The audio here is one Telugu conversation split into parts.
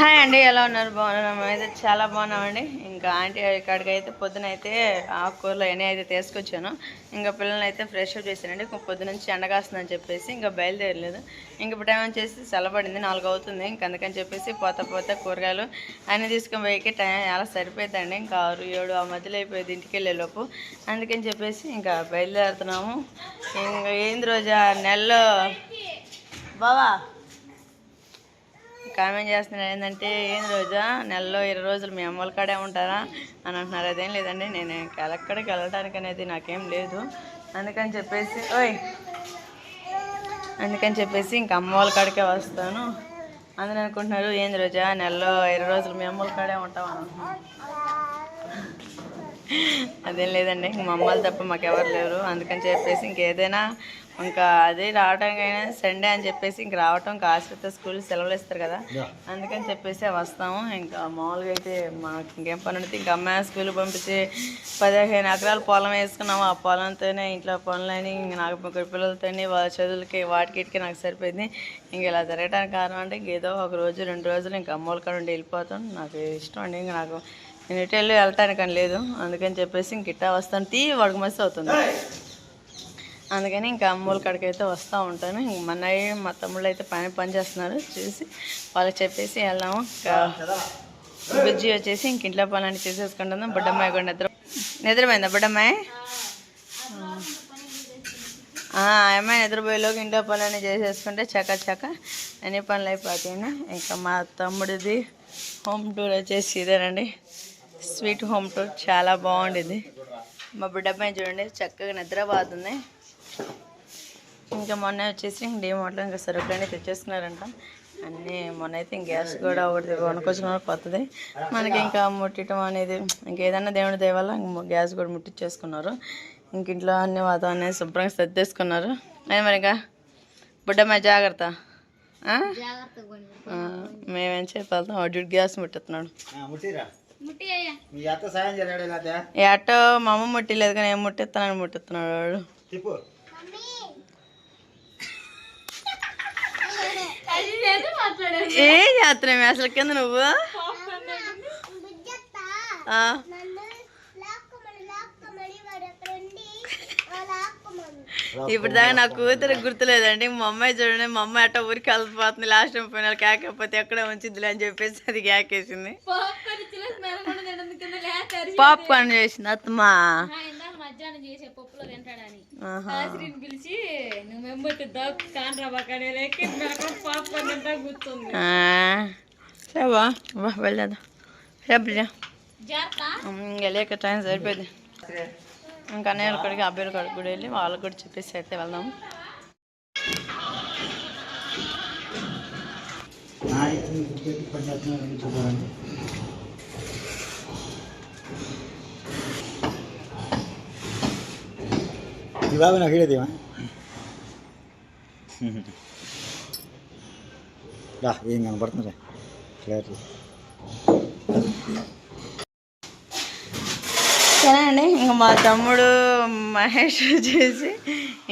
హాయ్ అండి ఎలా ఉన్నారు? బాగున్నాం అయితే చాలా బాగున్నామండి. ఇంకా ఆంటీ ఇక్కడికి అయితే పొద్దున అయితే ఆకుకూరలు అయినా అయితే తీసుకొచ్చాను. ఇంకా పిల్లల్ని అయితే ఫ్రెష్ అప్ చేశానండి. పొద్దు నుంచి ఎండగాస్తుందని చెప్పేసి ఇంకా బయలుదేరలేదు. ఇంక ఇప్పుడు టైం వచ్చేసి చల్లబడింది నాలుగు అవుతుంది. ఇంక అందుకని చెప్పేసి పోత పోత కూరగాయలు అన్నీ తీసుకొని పోయికి టైం అలా సరిపోయిందండి. ఇంకా ఆరు ఏడు ఆ మధ్యలో అయిపోయింది ఇంటికి వెళ్ళేలోపు. అందుకని చెప్పేసి ఇంకా బయలుదేరుతున్నాము. ఇంకా ఏంది రోజా? నెలలో బావా? కామెంట్ చేస్తున్నారు ఏంటంటే ఏం రోజా నెలలో ఇరవై రోజులు మీ అమ్మల కాడే ఉంటారా? అని అంటున్నారు. అదేం లేదండి నేను ఎక్కడికి వెళ్ళడానికి అనేది నాకేం లేదు. అందుకని చెప్పేసి ఓయ్ అందుకని చెప్పేసి ఇంక అమ్మ వాళ్ళ కాడికే వస్తాను. అందరూ అనుకుంటున్నారు ఏంది రోజా నెలలో ఇరవై రోజులు మీ అమ్మల కాడే ఉంటాం అనుకుంటున్నాను అదేం లేదండి ఇంక మా అమ్మలు తప్ప మాకు ఎవరు లేరు. అందుకని చెప్పేసి ఇంకేదైనా ఇంకా అదే రావడానికైనా సండే అని చెప్పేసి ఇంక రావటం ఇంకా ఆశ్రిత స్కూల్ సెలవులు ఇస్తారు కదా. అందుకని చెప్పేసి వస్తాము. ఇంకా మామూలుగా అయితే మాకు ఇంకేం పని ఉంటుంది ఇంకా అమ్మాయి స్కూల్ పంపించి పదిహేను ఎకరాలు పొలం వేసుకున్నాము. ఆ పొలంతోనే ఇంట్లో పనులని ఇంక నాకు ముగ్గురు పిల్లలతోని వాళ్ళ చదువులకి వాటికి ఇటుకి నాకు సరిపోయింది. ఇంక ఇలా జరగడానికి కారణం అంటే ఇంకేదో ఒక రోజు రెండు రోజులు ఇంకా అమ్మోళ్ళ కాడ ఉండి వెళ్ళిపోతాం. నాకు ఇష్టం అండి. ఇంక నాకు నేను ఇటు వెళ్ళి వెళ్ళటానికి అని లేదు. అందుకని చెప్పేసి ఇంక ఇట్టా వస్తాను. తీ వాడికి అవుతుంది. అందుకని ఇంకా అమ్మోళ్ళ కాడికి అయితే వస్తూ ఉంటాను. ఇంక మా అన్నయ్య మా తమ్ముళ్ళు అయితే పని పని చేస్తున్నారు. చూసి వాళ్ళకి చెప్పేసి వెళ్దాము. ఇంకా బుజ్జి వచ్చేసి ఇంక ఇంట్లో పనులన్నీ చేసేసుకుంటుందాం బుడ్డమ్మాయి కూడా నిద్ర నిద్రపోయిందా బుడ్డమ్మాయి? ఏమైనా నిద్రపోయేలోకి ఇంట్లో పనులన్నీ చేసేసుకుంటే చక్క చక్క అన్ని పనులు అయిపోతాయి ఇంకా మా తమ్ముడిది హోమ్ టూర్ వచ్చేసి ఇదేనండి. స్వీట్ హోమ్ టూర్ చాలా బాగుండేది మా బిడ్డమ్మాయి చూడండి చక్కగా నిద్రపోతుంది. ఇంకా మొన్న వచ్చేసి డిమార్ట్లో ఇంకా సరుకులన్నీ తెచ్చేసుకున్నారంట అన్నీ మొన్న అయితే ఇంక గ్యాస్ కూడా ఒకటి కొనుక్కొచ్చుకున్న కొత్తది. మనకి ఇంకా ముట్టడం అనేది ఇంకేదన్నా దేవుడి దయ ఇంక గ్యాస్ కూడా ముట్టించేసుకున్నారు ఇంక ఇంట్లో అన్ని వాతావరణం శుభ్రంగా సర్దేసుకున్నారు. ఇంకా బుడ్డమ్మ జాగ్రత్త. మేమేం చెప్పాలి అడ్డు గ్యాస్ ముట్టుతున్నాడు. ముట్టిరా. మీ అమ్మ ముట్టిలేదు కానీ ఏం ముట్టిస్తున్నాను ముట్టిస్తున్నాడు వాడు. ఏం చేస్తున్నావు అసలు కింద నువ్వు? ఇప్పుడు దాకా నా కూతురు గుర్తులేదండి. మా అమ్మాయి చూడండి మా అమ్మాయి అట్ట ఊరికి వెళ్ళిపోతుంది. లాస్ట్ టైం పోయిన కేకపోతే ఎక్కడే ఉంచిద్దిలే అని చెప్పేసి అది కేకేసింది. పాప్కార్న్ చేసింది అత్తమా మధ్యాహ్నం చేసే పప్పులో తింటాడని. ఆహా. ఆశ్రీని పిలిచి నువ్వు మెంబట్టి దాకు కానరా బాకానే లేక పాప్కార్న్ తింటా కూర్చుంది. ఆ, సరేవా వా వెళ్ళేద్దాం రేపు జాగ్రత్త. ఇంకా లేక టైం సరిపోయింది. ఇంకా అన్నయ్య అక్కడికి అబ్బాయిల కాడికి కూడా వెళ్ళి వాళ్ళకి కూడా చెప్పేసి అయితే వెళ్దాం. చూడండి ఈ బాబు నాకు ఇడేదేమా రా? అండి ఇంకా మా తమ్ముడు మహేష్ వచ్చేసి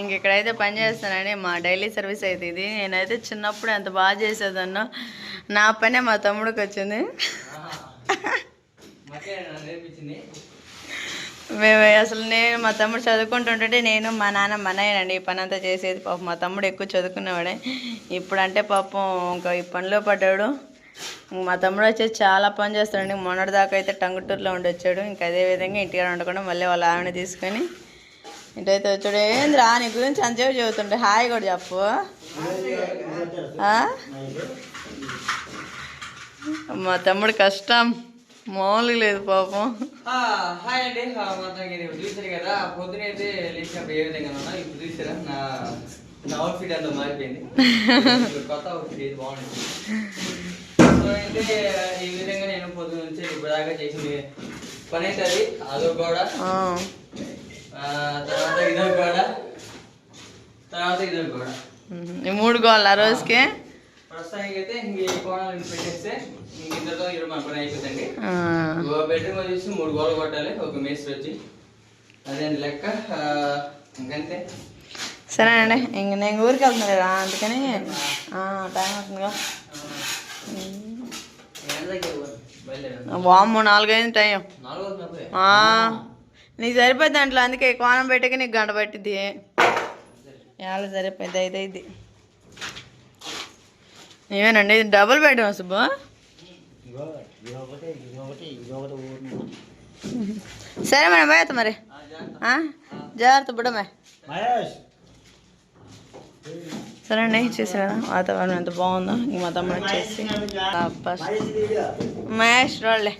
ఇంక ఇక్కడైతే పని చేస్తానండి. మా డైలీ సర్వీస్ అయితే ఇది. నేనైతే చిన్నప్పుడు ఎంత బాగా చేసేదాన్నో నా పనే మా తమ్ముడికి వచ్చింది. మేము అసలు నేను మా తమ్ముడు చదువుకుంటుంటే నేను మా నాన్న మా నాయనండి ఈ పని అంతా చేసేది. పాపం మా తమ్ముడు ఎక్కువ చదువుకునేవాడే. ఇప్పుడంటే పాపం ఇంకా ఈ పనిలో పడ్డాడు. మా తమ్ముడు వచ్చేసి చాలా పని చేస్తాడండి. మొన్నటి దాకా అయితే టంగుటూరులో ఉండి వచ్చాడు. ఇంకా అదే విధంగా ఇంటికాడ ఉండకుండా మళ్ళీ వాళ్ళ ఆవిడ తీసుకొని ఇంటైతే వచ్చాడు. ఏంద్రా నీ గురించి అంతసేపు చెబుతుంటే హాయ్ కూడా చెప్పు? మా తమ్ముడు కష్టం. మామూలుగా లేదు పాపం. హాయ్ అండి. చూసారు కదా. పొద్దున అయితే లేచినప్పుడు ఏ విధంగా ఉన్నా. ఇప్పుడు చూసారా? నా నా అవుట్ఫిట్ అంతా మారిపోయింది. కొత్త అవుట్ఫిట్ అయితే ఈ విధంగా నేను పొద్దున నుంచి చేసింది? పని అయితే అది అదో తర్వాత ఇదో తర్వాత ఇదో ఈ మూడు గోళ్ళు రోజుకి? ప్రస్తుతానికి అయితే ఇంక ఈ కోణాలు పెట్టేస్తే ఇంక ఇద్దరితో ఇరవై మన పని అయిపోతుంది ఆ. బెడ్రూమ్ వచ్చేసి మూడు గోడలు కొట్టాలి ఒక మేస్త్రి వచ్చి అదే లెక్క. ఇంకంతే. సరే అండి ఇంక నేను ఊరికి వెళ్తున్నాను కదా అందుకని. టైం అవుతుందిగా. వామ్మో నాలుగైదు టైం. నీకు సరిపోద్ది దాంట్లో అందుకే కోణం పెట్టక నీకు గంట పట్టిద్ది. ఎలా సరిపోయింది అయితే ఇది ఇవేనండి ఇది డబుల్ బెడ్రూమ్ సుబ్బు? సరే మరి పోయేత మరి. ఆ? జాగ్రత్త. బుడమే మహేష్. సరే అండి చూసారు వాతావరణం ఎంత బాగుందో? ఇంక మా తమ్ముడు వచ్చేసి. మహేష్ రోడ్లే మహేష్ రోళ్ళే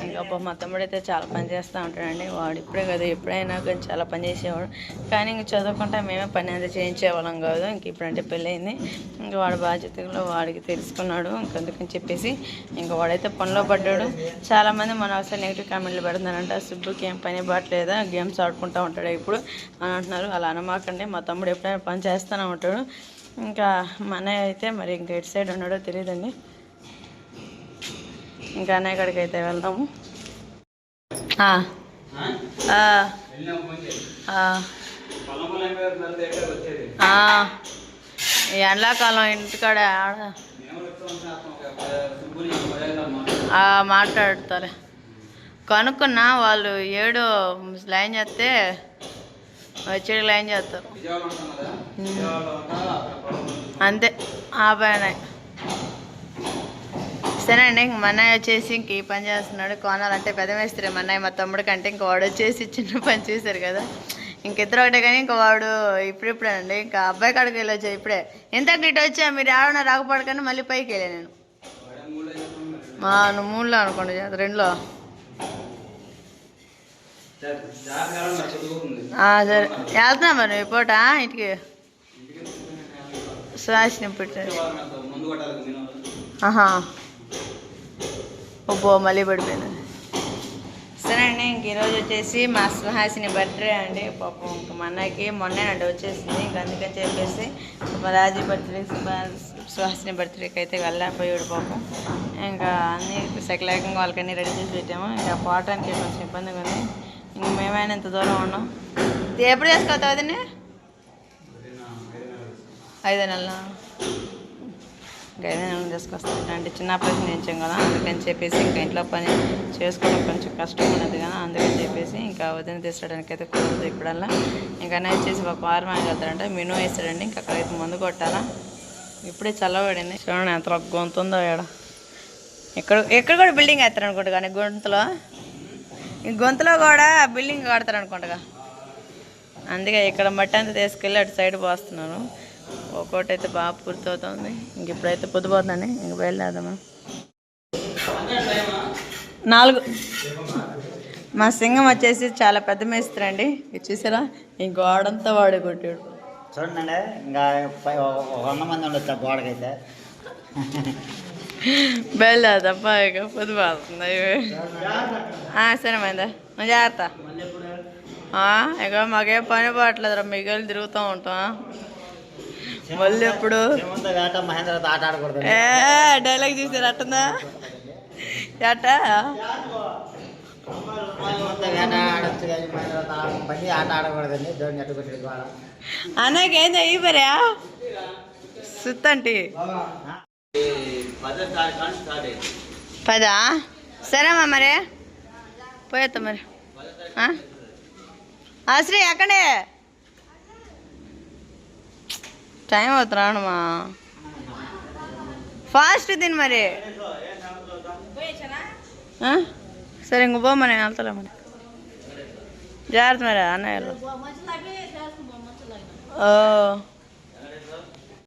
ఇంకా మా తమ్ముడు అయితే చాలా పని చేస్తూ ఉంటాడండి. వాడు ఇప్పుడే కదా ఎప్పుడైనా కానీ చాలా పని చేసేవాడు. కానీ ఇంక చదువుకుంటే మేమే పని అంతా చేయించేవాళ్ళం కాదు. ఇంక ఇప్పుడంటే పెళ్ళయింది. ఇంకా వాడు బాధ్యతలో వాడికి తెలుసుకున్నాడు. ఇంక అందుకని చెప్పేసి ఇంకా వాడైతే పనిలో పడ్డాడు. చాలామంది మన అవసరం నెగిటివ్ కామెంట్లు పెడుతున్నారంట. సుబ్బుకి ఏం పని పట్టలేదా గేమ్స్ ఆడుకుంటూ ఉంటాడు ఇప్పుడు? అని అంటున్నారు. అలా అనమాకండి. మా తమ్ముడు ఎప్పుడైనా పని చేస్తూనే ఉంటాడు. ఇంకా మా అన్నయ్య అయితే మరి ఇంకా ఎటు సైడ్ ఉన్నాడో తెలియదండి. ఇంకా అన్నయ్య కాడికి అయితే వెళ్దాము. ఈ ఎండాకాలం ఇంటికాడ మాట్లాడతారు. కనుక్కున్నా వాళ్ళు ఏడు లైన్ చేస్తే వచ్చేది లైన్ చేస్తారు. అంతే. ఆ పైన. సరే అండి ఇంక మా వచ్చేసి ఇంక ఈ పని చేస్తున్నాడు. కోనాలంటే పెద్ద మేస్త్రి మా మా తమ్ముడు కంటే ఇంక వాడు వచ్చేసి చిన్న పని చేశారు కదా. ఇంక ఇద్దరు ఒకటే కానీ ఇంక వాడు ఇప్పుడిప్పుడేనండి. ఇంకా అబ్బాయి కాడికి వెళ్ళొచ్చా ఇప్పుడే. ఎంత ఇటు వచ్చా? మీరు ఆడన రాకపోవడం మళ్ళీ పైకి వెళ్ళా నేను. మా నువ్వు మూడులో అనుకోండి. రెండులో. సరే. వెళ్తున్నా మరి. ఈ పూట? ఇంటికి. సుహాసిని పుట్టాడు. ఆహా. ఒబ్బో మళ్ళీ పడిపోయింది. సరే అండి ఇంక ఈరోజు వచ్చేసి మా సుహాసిని బర్త్డే అండి. పాపం ఇంక మా మొన్న మొన్నేనండి వచ్చేసింది. ఇంక అందుకని చెప్పేసి రాజీ బర్త్డే సుహాసిని బర్త్డేకి అయితే వెళ్ళకపోయాడు పాపం. ఇంకా అన్ని సకలేకంగా వాళ్ళకన్నీ రెడీ చేసి పెట్టాము. ఇంకా పోవటానికి కొంచెం ఇబ్బందిగా ఉంది. ఇంక మేమైనా ఇంత దూరం ఉన్నాం. ఎప్పుడు చేసుకోవద్దు అదని ఐదు నెలలు ఇంకా తీసుకొస్తాను అంటే చిన్న ఆపరేషన్ చేయించాం కదా అందుకని చెప్పేసి ఇంకా ఇంట్లో పని చేసుకోవడం కొంచెం కష్టం ఉన్నది కదా అందుకని చెప్పేసి ఇంకా వదిన తీసుకోవడానికి అయితే కుదరదు ఇప్పుడల్లా. ఇంకా అన్నయ్య వచ్చేసి ఒక వారం ఆయన వెళ్తాడంటే మెనూ వేస్తాడండి ఇంకా అక్కడైతే మందు కొట్టాలా? ఇప్పుడే చల్లబడింది. చూడండి ఎంత గొంతు ఉందో ఇక్కడ ఇక్కడ ఇక్కడ కూడా బిల్డింగ్ వేస్తారు అనుకుంటా కానీ గొంతులో. ఈ గొంతులో కూడా బిల్డింగ్ కడతారు అనుకుంటా అందుకే ఇక్కడ మట్టి అంతా తీసుకెళ్ళి అటు సైడ్ పోస్తున్నాను. ఒక్కోటి అయితే బాగా పూర్తవుతుంది. ఇంక ఇప్పుడైతే పొద్దుపోతుందండి ఇంక బయలుదేరదాము? నాలుగు. మా సింగం వచ్చేసి చాలా పెద్ద మేస్త్రి అండి. ఇది చూసారా? ఈ గోడంతా వాడే కొట్టాడు. చూడండి ఇంకా వంద మంది ఉండొచ్చు ఆ గోడకైతే. బయలుదేరదప్ప ఇక పొద్దుపోతుంది. ఆ, సరే మైందా జాగ్రత్త. ఇక మాకేం పని పోవట్లేదు మిగిలి తిరుగుతూ ఉంటాం. మళ్ళీ ఎప్పుడు? ఏ డైలాగ్ చూసారు అట్టుందా? ఎట్టుకొచ్చాడు గోడ అన్నకేంది అయిపోయా సుత్తంటి. పదో? సరేమ్మా మరి? పోయేత్తా మరి. ఆ? ఆ, శ్రీ అక్కడే. టైం అవుతుంది రావడమా ఫాస్ట్ తిని మరి? సరే ఇంక మరి నేను వెళ్తాలే మరి. జాగ్రత్త మరి అన్నయ్య ఓ.